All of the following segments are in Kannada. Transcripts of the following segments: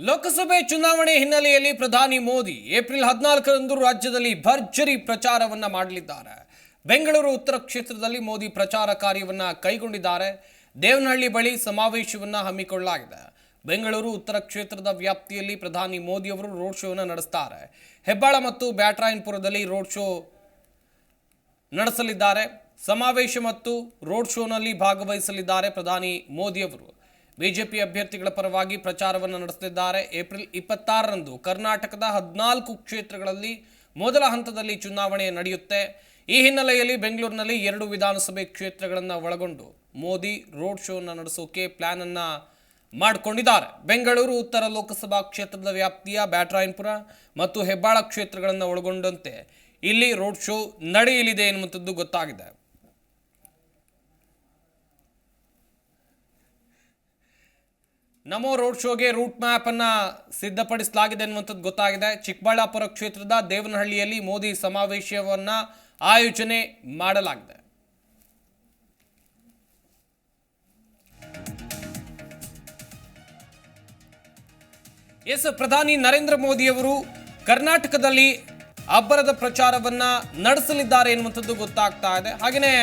ಲೋಕಸಭೆ ಚುನಾವಣೆ ಹಿನ್ನೆಲೆಯಲ್ಲಿ ಪ್ರಧಾನಿ ಮೋದಿ ಏಪ್ರಿಲ್ ಹದಿನಾಲ್ಕರಂದು ರಾಜ್ಯದಲ್ಲಿ ಭರ್ಜರಿ ಪ್ರಚಾರವನ್ನ ಮಾಡಲಿದ್ದಾರೆ. ಬೆಂಗಳೂರು ಉತ್ತರ ಕ್ಷೇತ್ರದಲ್ಲಿ ಮೋದಿ ಪ್ರಚಾರ ಕಾರ್ಯವನ್ನ ಕೈಗೊಂಡಿದ್ದಾರೆ. ದೇವನಹಳ್ಳಿ ಬಳಿ ಸಮಾವೇಶವನ್ನ ಹಮ್ಮಿಕೊಳ್ಳಲಾಗಿದೆ. ಬೆಂಗಳೂರು ಉತ್ತರ ಕ್ಷೇತ್ರದ ವ್ಯಾಪ್ತಿಯಲ್ಲಿ ಪ್ರಧಾನಿ ಮೋದಿ ಅವರು ರೋಡ್ ಶೋವನ್ನು ನಡೆಸ್ತಾರೆ. ಹೆಬ್ಬಾಳ ಮತ್ತು ಬ್ಯಾಟ್ರಾಯನ್ಪುರದಲ್ಲಿ ರೋಡ್ ಶೋ ನಡೆಸಲಿದ್ದಾರೆ. ಸಮಾವೇಶ ಮತ್ತು ರೋಡ್ ಶೋನಲ್ಲಿ ಭಾಗವಹಿಸಲಿದ್ದಾರೆ ಪ್ರಧಾನಿ ಮೋದಿ ಅವರು. ಬಿಜೆಪಿ ಅಭ್ಯರ್ಥಿಗಳ ಪರವಾಗಿ ಪ್ರಚಾರವನ್ನು ನಡೆಸಲಿದ್ದಾರೆ ಏಪ್ರಿಲ್ ಇಪ್ಪತ್ತಾರರಂದು ಕರ್ನಾಟಕದ ಹದಿನಾಲ್ಕು ಕ್ಷೇತ್ರಗಳಲ್ಲಿ ಮೊದಲ ಹಂತದಲ್ಲಿ ಚುನಾವಣೆ ನಡೆಯುತ್ತೆ. ಈ ಹಿನ್ನೆಲೆಯಲ್ಲಿ ಬೆಂಗಳೂರಿನಲ್ಲಿ ಎರಡು ವಿಧಾನಸಭೆ ಕ್ಷೇತ್ರಗಳನ್ನು ಒಳಗೊಂಡು ಮೋದಿ ರೋಡ್ ಶೋನ ನಡೆಸೋಕೆ ಪ್ಲಾನ್ ಅನ್ನ ಮಾಡಿಕೊಂಡಿದ್ದಾರೆ. ಬೆಂಗಳೂರು, ಉತ್ತರ ಲೋಕಸಭಾ ಕ್ಷೇತ್ರದ ವ್ಯಾಪ್ತಿಯ ಬ್ಯಾಟ್ರಾಯನ್ಪುರ ಮತ್ತು ಹೆಬ್ಬಾಳ ಕ್ಷೇತ್ರಗಳನ್ನು ಒಳಗೊಂಡಂತೆ ಇಲ್ಲಿ ರೋಡ್ ಶೋ ನಡೆಯಲಿದೆ ಎನ್ನುವಂಥದ್ದು ಗೊತ್ತಾಗಿದೆ. ನಮೋ ರೋಡ್ ಶೋಗೆ ರೂಟ್ ಮ್ಯಾಪ್ ಅನ್ನ ಸಿದ್ಧಪಡಿಸಲಾಗಿದೆ ಅನ್ನುವಂಥದ್ದು ಗೊತ್ತಾಗಿದೆ. ಚಿಕ್ಕಬಳ್ಳಾಪುರ ಕ್ಷೇತ್ರದ ದೇವನಹಳ್ಳಿಯಲ್ಲಿ ಮೋದಿ ಸಮಾವೇಶವನ್ನು ಆಯೋಜನೆ ಮಾಡಲಾಗಿದೆ. ಎಸ್ ಪ್ರಧಾನಿ ನರೇಂದ್ರ ಮೋದಿ ಅವರು ಕರ್ನಾಟಕದಲ್ಲಿ ಅಬ್ಬರದ ಪ್ರಚಾರವನ್ನ ನಡೆಸಲಿದ್ದಾರೆ ಎನ್ನುವಂಥದ್ದು ಗೊತ್ತಾಗ್ತಾ ಇದೆ. ಹಾಗೆಯೇ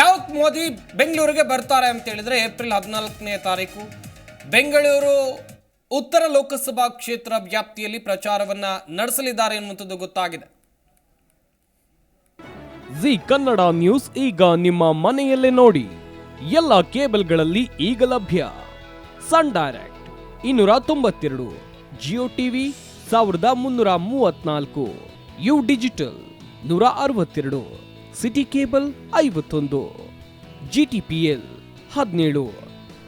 ಯಾವತ್ತು ಮೋದಿ ಬೆಂಗಳೂರಿಗೆ ಬರ್ತಾರೆ ಅಂತ ಹೇಳಿದ್ರೆ ಏಪ್ರಿಲ್ ಹದಿನಾಲ್ಕನೇ ತಾರೀಕು ಬೆಂಗಳೂರು ಉತ್ತರ ಲೋಕಸಭಾ ಕ್ಷೇತ್ರ ವ್ಯಾಪ್ತಿಯಲ್ಲಿ ಪ್ರಚಾರವನ್ನ ನಡೆಸಲಿದ್ದಾರೆ ಎನ್ನುವಂಥದ್ದು ಗೊತ್ತಾಗಿದೆ. ಜಿ ಕನ್ನಡ ನ್ಯೂಸ್ ಈಗ ನಿಮ್ಮ ಮನೆಯಲ್ಲೇ ನೋಡಿ. ಎಲ್ಲ ಕೇಬಲ್ಗಳಲ್ಲಿ ಈಗ ಲಭ್ಯ. ಸನ್ ಡೈರೆಕ್ಟ್ ಇನ್ನೂರ ತೊಂಬತ್ತೆರಡು, ಜಿಯೋ ಟಿವಿ ಸಾವಿರದ ಮುನ್ನೂರ ಮೂವತ್ನಾಲ್ಕು, ಯು ಡಿಜಿಟಲ್ ನೂರ ಅರವತ್ತೆರಡು, ಸಿಟಿ ಕೇಬಲ್ ಐವತ್ತೊಂದು, ಜಿ ಟಿ ಪಿ ಎಲ್ ಹದಿನೇಳು.